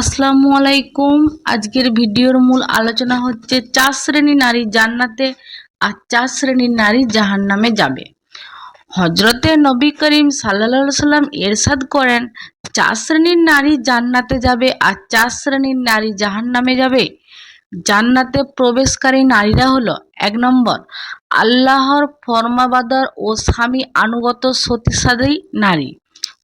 আসসালামু আলাইকুম। আজকের ভিডিওর মূল আলোচনা হচ্ছে, চার শ্রেণি নারী জান্নাতে আর চার শ্রেণির নারী জাহান্নামে যাবে। হজরতে নবী করিম সাল্লা সাল্লাম এরশাদ করেন, চার শ্রেণির নারী জান্নাতে যাবে আর চার শ্রেণির নারী জাহান্নামে যাবে। জান্নাতে প্রবেশকারী নারীরা হলো, এক নম্বর, আল্লাহর ফরমাবাদর ও স্বামী আনুগত সতীসাধী নারী।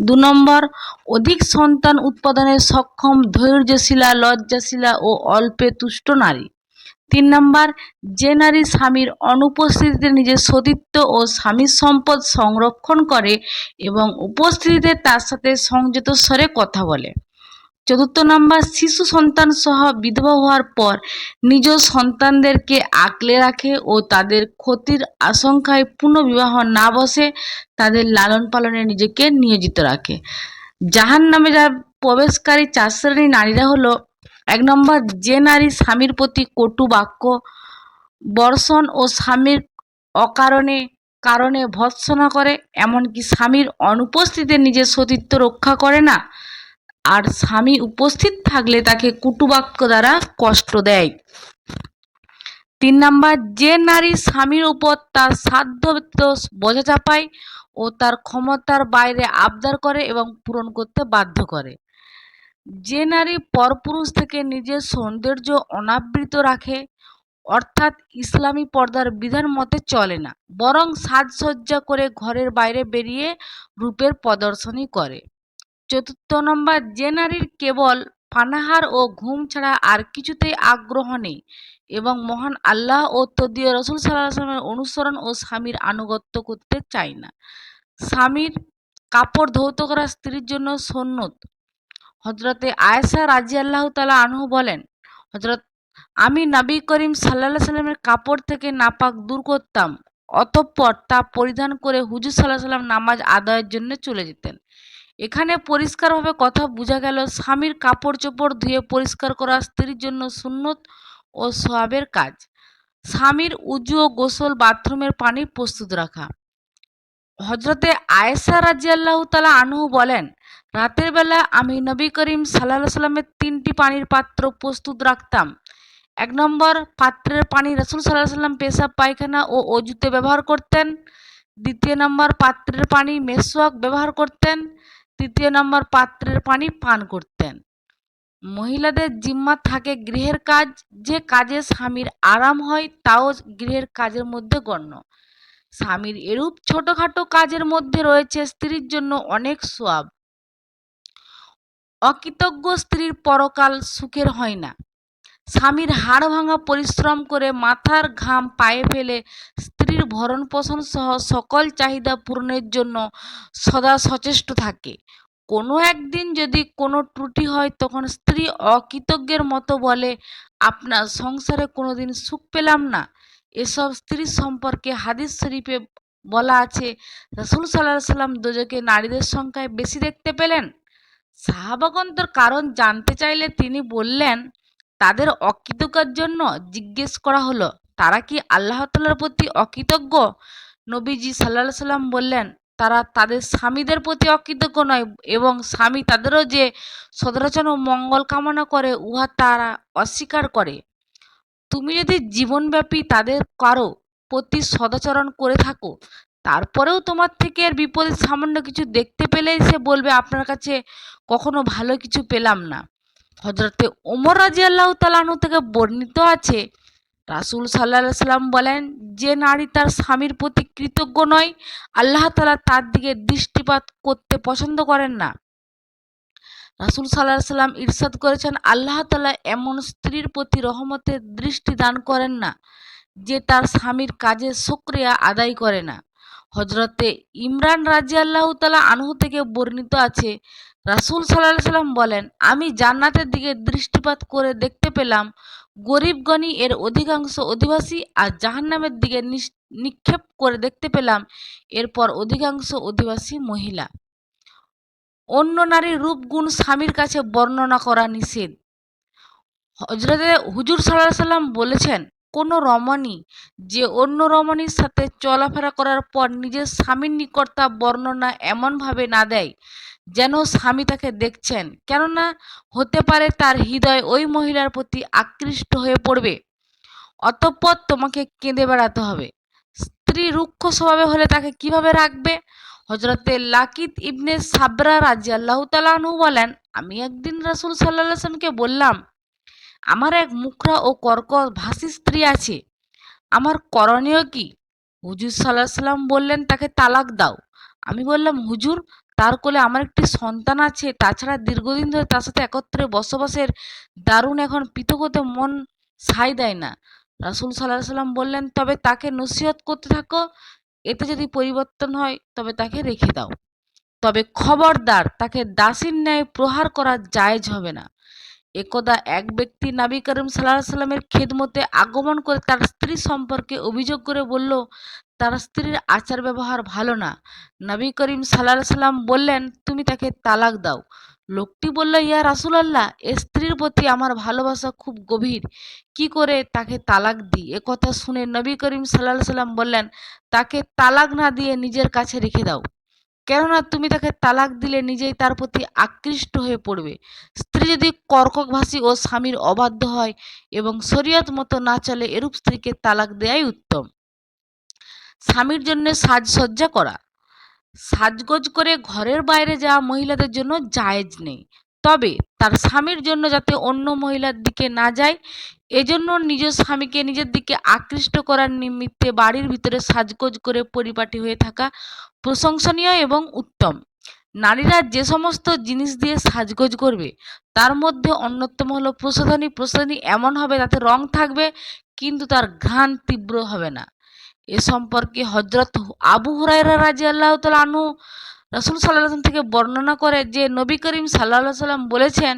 দু নম্বর, অধিক সন্তান উৎপাদনে সক্ষম ধৈর্যশীলা, লজ্জাশীলা ও অল্পে তুষ্ট নারী। তিন নম্বর, যে নারী স্বামীর অনুপস্থিতিতে নিজের সতীত্ব ও স্বামীর সম্পদ সংরক্ষণ করে এবং উপস্থিতিতে তার সাথে সংযত স্বরে কথা বলে। চতুর্থ নম্বর, শিশু সন্তান সহ বিধবা হওয়ার পর নিজ সন্তানদেরকে আঁকলে রাখে ও তাদের ক্ষতির আশঙ্কায় পুনর্বিবাহ না বসে তাদের লালন পালনে নিজেকে নিয়োজিত রাখে। জাহান নামে যা প্রবেশকারী চার শ্রেণির নারীরা হলো, এক নম্বর যে নারী স্বামীর প্রতি কটু বাক্য বর্ষণ ও স্বামীর অকারণে, কারণে ভৎসনা করে, এমনকি স্বামীর অনুপস্থিতিতে নিজের সতীত্ব রক্ষা করে না। আর স্বামী উপস্থিত থাকলে তাকে কুটুবাক্য দ্বারা কষ্ট দেয়। তিন নাম্বার, যে নারী স্বামীর উপর তার সাধ্য বোঝা চাপায় ও তার ক্ষমতার বাইরে আবদার করে এবং পূরণ করতে বাধ্য করে। যে নারী পরপুরুষ থেকে নিজের সৌন্দর্য অনাবৃত রাখে, অর্থাৎ ইসলামী পর্দার বিধান মতে চলে না, বরং সাজসজ্জা করে ঘরের বাইরে বেরিয়ে রূপের প্রদর্শনী করে। চতুর্থ নম্বর যে নারীর কেবল পানাহার ও ঘুম ছাড়া আর কিছুতেই আগ্রহ নেই এবং মহান আল্লাহ ও তদীয় রসুল সাল্লাহ অনুসরণ ও স্বামীর আনুগত্য করতে চায় না। স্বামীর কাপড় ধৌত করা স্ত্রীর জন্য সন্ন্যত হজরতে আয়েশা রাজি আল্লাহ তালা আনহু বলেন হজরত আমি নবী করিম সাল্লাহ সাল্লামের কাপড় থেকে নাপাক দূর করতাম, অতঃপর তা পরিধান করে হুজুর সাল্লাহ সাল্লাম নামাজ আদায়ের জন্য চলে যেতেন। এখানে পরিষ্কারভাবে কথা বোঝা গেল। স্বামীর কাপড় চোপড় ধুয়ে পরিষ্কার করা স্ত্রীর জন্য সুন্নত ও সোয়াবের কাজ। স্বামীর উজু ও গোসল বাথরুমের পানি প্রস্তুত রাখা। হজরতে আয়েশা রাজিয়াল্লাহ তালা আনহু বলেন, রাতের বেলা আমি নবী করিম সাল্লাহ সাল্লামের তিনটি পানির পাত্র প্রস্তুত রাখতাম। এক নম্বর, পাত্রের পানি রসুল সাল্লাহ সাল্লাম পেশাব পায়খানা ও অজুতে ব্যবহার করতেন। দ্বিতীয় নম্বর, পাত্রের পানি মেসওয়াক ব্যবহার করতেন। তৃতীয় নম্বর পাত্রের পানি পান করতেন। মহিলাদের জিম্মা থাকে গৃহের কাজ, যে কাজে স্বামীর আরাম হয় তাও গৃহের কাজের মধ্যে গণ্য। স্বামীর এরূপ ছোটখাটো কাজের মধ্যে রয়েছে স্ত্রীর জন্য অনেক সোয়াব। অকৃতজ্ঞ স্ত্রীর পরকাল সুখের হয় না। স্বামীর হাড় ভাঙা পরিশ্রম করে মাথার ঘাম পায়ে ফেলে স্ত্রীর ভরণ পোষণ সহ সকল চাহিদা পূরণের জন্য সদা সচেষ্ট থাকে। কোনো একদিন যদি কোনো ত্রুটি হয়, তখন স্ত্রী অকৃতজ্ঞের মতো বলে, আপনার সংসারে কোনো দিন সুখ পেলাম না। এসব স্ত্রী সম্পর্কে হাদিস শরীফে বলা আছে, রসুল সাল্লাহ সাল্লাম দোজকে নারীদের সংখ্যায় বেশি দেখতে পেলেন? সাহাবাগন্তর কারণ জানতে চাইলে তিনি বললেন তাদের অকৃতজ্ঞার জন্য জিজ্ঞেস করা হলো, তারা কি আল্লাহ তালার প্রতি অকৃতজ্ঞ? নবীজি সাল্লাহ সাল্লাম বললেন, তারা তাদের স্বামীদের প্রতি অকৃতজ্ঞ নয় এবং স্বামী তাদেরও যে সদরাচন ও মঙ্গল কামনা করে, উহা তারা অস্বীকার করে। তুমি যদি জীবনব্যাপী তাদের কারও প্রতি সদাচরণ করে থাকো, তারপরেও তোমার থেকে এর বিপরীত সামান্য কিছু দেখতে পেলেই সে বলবে, আপনার কাছে কখনো ভালো কিছু পেলাম না হজরতে ওমর রাজি আল্লাহ তালাহু থেকে বর্ণিত আছে, রাসুল সাল্লাহ সাল্লাম বলেন, যে নারী তার স্বামীর প্রতি কৃতজ্ঞ নয়, আল্লাহ তালা তার দিকে দৃষ্টিপাত করতে পছন্দ করেন না। রাসুল সাল্লাহ সাল্লাম ইরশাদ করেছেন, আল্লাহ তালা এমন স্ত্রীর প্রতি রহমতের দৃষ্টি দান করেন না, যে তার স্বামীর কাজের সক্রিয়া আদায় করে না। হজরতে ইমরান রাজি আল্লাহ তালা আনহু থেকে বর্ণিত আছে রাসুল সাল্লাহ সাল্লাম বলেন, আমি জান্নাতের দিকে দৃষ্টিপাত করে দেখতে পেলাম গরিবগণই এর অধিকাংশ অধিবাসী আর জাহান্নামের দিকে নিক্ষেপ করে দেখতে পেলাম, এরপর অধিকাংশ অধিবাসী মহিলা। অন্য নারীর রূপগুণ স্বামীর কাছে বর্ণনা করা নিষেধ। হজরতে হুজুর সাল্লাহ সাল্লাম বলেছেন, কোনো রমণী যে অন্য রমণীর সাথে চলাফেরা করার পর নিজের স্বামীর নিকট তা বর্ণনা এমনভাবে না দেয় যেন স্বামী তাকে দেখছেন। কেননা হতে পারে তার হৃদয় ওই মহিলার প্রতি আকৃষ্ট হয়ে পড়বে। অতঃপর তোমাকে কেঁদে বেড়াতে হবে। স্ত্রী রুক্ষ স্বভাবে হলে তাকে কীভাবে রাখবে? হজরতে লাকিত ইবনে সাবরা রাজি আল্লাহ তালু বলেন, আমি একদিন রাসুল সাল্লাহামকে বললাম, আমার এক মুখরা ও কর্কশ ভাষী স্ত্রী আছে। আমার করণীয় কি? হুজুর সাল্লাহ সাল্লাম বললেন, তাকে তালাক দাও। আমি বললাম, হুজুর তার কোলে আমার একটি সন্তান আছে। তাছাড়া দীর্ঘদিন ধরে তার সাথে একত্রে বসবাসের দারুণ এখন পৃথক হতে মন সাই দেয় না। রাসুল সাল্লাহ সাল্লাম বললেন, তবে তাকে নসিহত করতে থাকো। এতে যদি পরিবর্তন হয়, তবে তাকে রেখে দাও। তবে খবরদার, তাকে দাসীর ন্যায় প্রহার করা জায়েজ হবে না। একদা এক ব্যক্তি নাবি করিম সাল্লাহ সাল্লামের খেদমতে আগমন করে তার স্ত্রী সম্পর্কে অভিযোগ করে বলল, তার স্ত্রীর আচার ব্যবহার ভালো না। নবী করিম সাল্লাহ সাল্লাম বললেন, তুমি তাকে তালাক দাও। লোকটি বলল, ইয়া রাসুলাল্লাহ, এ স্ত্রীর প্রতি আমার ভালোবাসা খুব গভীর। কি করে তাকে তালাক দিই? এ কথা শুনে নবী করিম সাল্লাহ সাল্লাম বললেন, তাকে তালাক না দিয়ে নিজের কাছে রেখে দাও। কেননা তুমি তাকে তালাক দিলে নিজেই তার প্রতি আকৃষ্ট হয়ে পড়বে। স্ত্রী যদি কর্ককভাষী ও স্বামীর অবাধ্য হয় এবং শরীয়ত মতো না চলে, এরূপ স্ত্রীকে তালাক দেয়াই উত্তম। স্বামীর জন্য সাজসজ্জা করা। সাজগোজ করে ঘরের বাইরে যাওয়া মহিলাদের জন্য জায়েজ নেই। তবে তার স্বামীর জন্য যাতে অন্য মহিলার দিকে না যায়, এজন্য নিজ স্বামীকে নিজের দিকে আকৃষ্ট করার নিমিত্তে বাড়ির ভিতরে সাজগোজ করে পরিপাটি হয়ে থাকা প্রশংসনীয় এবং উত্তম। নারীরা যে সমস্ত জিনিস দিয়ে সাজগোজ করবে, তার মধ্যে অন্যতম হলো প্রসাধনী। প্রসাধনী এমন হবে তাতে রং থাকবে, কিন্তু তার ঘ্রাণ তীব্র হবে না। এ সম্পর্কে হজরত আবু হুরাইরা রাজি আল্লাহ আনু রসুল সাল্লাহ থেকে বর্ণনা করে যে নবী করিম সাল্লাহ সাল্লাম বলেছেন,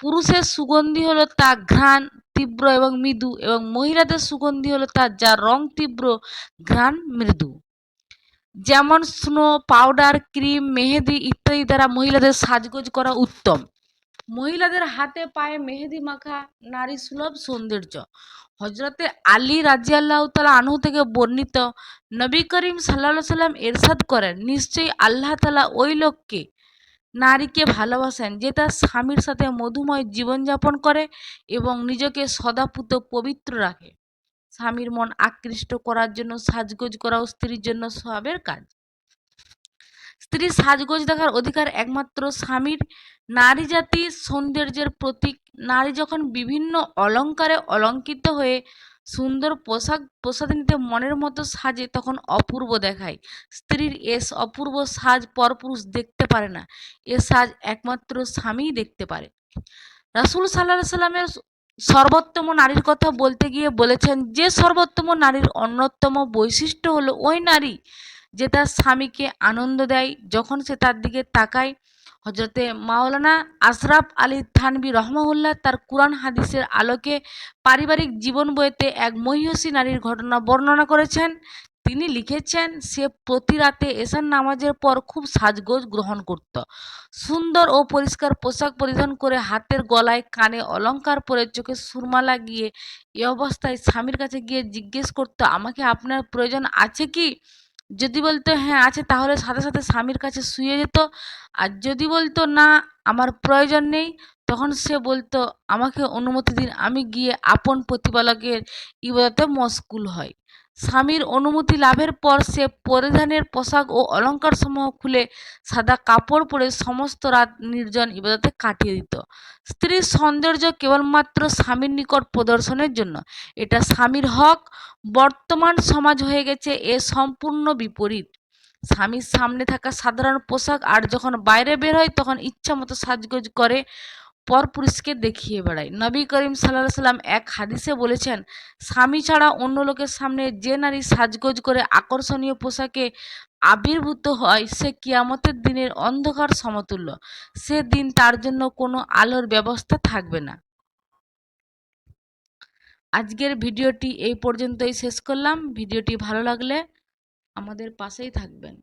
পুরুষের সুগন্ধি হলো তা ঘ্রাণ তীব্র এবং মৃদু এবং মহিলাদের সুগন্ধি হলো তার যা রং তীব্র, ঘ্রাণ মৃদু। যেমন স্নো পাউডার, ক্রিম, মেহেদি ইত্যাদি দ্বারা মহিলাদের সাজগোজ করা উত্তম। মহিলাদের হাতে পায়ে মেহেদি মাখা নারী সুলভ সৌন্দর্য। হজরতে আলী রাজিয়াল্লাহ তালা আনহু থেকে বর্ণিত নবী করিম সাল্লা সাল্লাম এরশাদ করেন, নিশ্চয়ই আল্লাহ তালা ওই লোককে নারীকে ভালোবাসেন যে তার স্বামীর সাথে মধুময় জীবনযাপন করে এবং নিজেকে সদাপুত পবিত্র রাখে। স্বামীর মন আকৃষ্ট করার জন্য, সাজগোজ করাও স্ত্রীর জন্য সবের কাজ। স্ত্রীর সাজগোজ দেখার অধিকার একমাত্র স্বামীর। নারী জাতির সৌন্দর্যের প্রতীক। নারী যখন বিভিন্ন অলঙ্কারে অলঙ্কৃত হয়ে সুন্দর পোশাক প্রসাধনীতে মনের মতো সাজে, তখন অপূর্ব দেখায়। স্ত্রীর এস অপূর্ব সাজ পরপুরুষ দেখতে পারে না। এ সাজ একমাত্র স্বামীই দেখতে পারে। রাসুল সাল্লাহ সাল্লামের সর্বোত্তম নারীর কথা বলতে গিয়ে বলেছেন, যে সর্বোত্তম নারীর অন্যতম বৈশিষ্ট্য হলো ওই নারী যে তার স্বামীকে আনন্দ দেয়, যখন সে তার দিকে তাকায় হজরতে মাওলানা আশরাফ আলী থানবি রহমাউল্লাহ তার কোরআন হাদিসের আলোকে পারিবারিক জীবন বইতে এক মহিষী নারীর ঘটনা বর্ণনা করেছেন। তিনি লিখেছেন, সে প্রতি রাতে এসার নামাজের পর খুব সাজগোজ গ্রহণ করত। সুন্দর ও পরিষ্কার পোশাক পরিধান করে হাতের গলায় কানে অলঙ্কার পরে চোখে সুরমা লাগিয়ে এ অবস্থায় স্বামীর কাছে গিয়ে জিজ্ঞেস করতো, আমাকে আপনার প্রয়োজন আছে কি? যদি বলতো হ্যাঁ আছে, তাহলে সাথে সাথে স্বামীর কাছে শুয়ে যেত। আর যদি বলতো, না, আমার প্রয়োজন নেই, তখন সে বলতো, আমাকে অনুমতি দিন, আমি গিয়ে আপন প্রতিপালকের ইবাদতে মশগুল হয় স্বামীর অনুমতি লাভের পর সে পরিধানের পোশাক ও অলঙ্কারসমূহ খুলে সাদা কাপড় পরে সমস্ত রাত নির্জন ইবাদতে কাটিয়ে দিত। স্ত্রীর সৌন্দর্য কেবলমাত্র স্বামীর নিকট প্রদর্শনের জন্য। এটা স্বামীর হক। বর্তমান সমাজ হয়ে গেছে এ সম্পূর্ণ বিপরীত। স্বামীর সামনে থাকা সাধারণ পোশাক আর যখন বাইরে বের হয় তখন ইচ্ছা মতো সাজগোজ করে পরপুরুষকে দেখিয়ে বেড়ায়। নবী করিম সাল্লাহ সাল্লাম এক হাদিসে বলেছেন, স্বামী ছাড়া অন্য লোকের সামনে যে নারী সাজগোজ করে আকর্ষণীয় পোশাকে আবির্ভূত হয়, সে কিয়ামতের দিনের অন্ধকার সমতুল্য। সে দিন তার জন্য কোনো আলোর ব্যবস্থা থাকবে না। আজকের ভিডিওটি এই পর্যন্তই শেষ করলাম। ভিডিওটি ভালো লাগলে আমাদের পাশেই থাকবেন।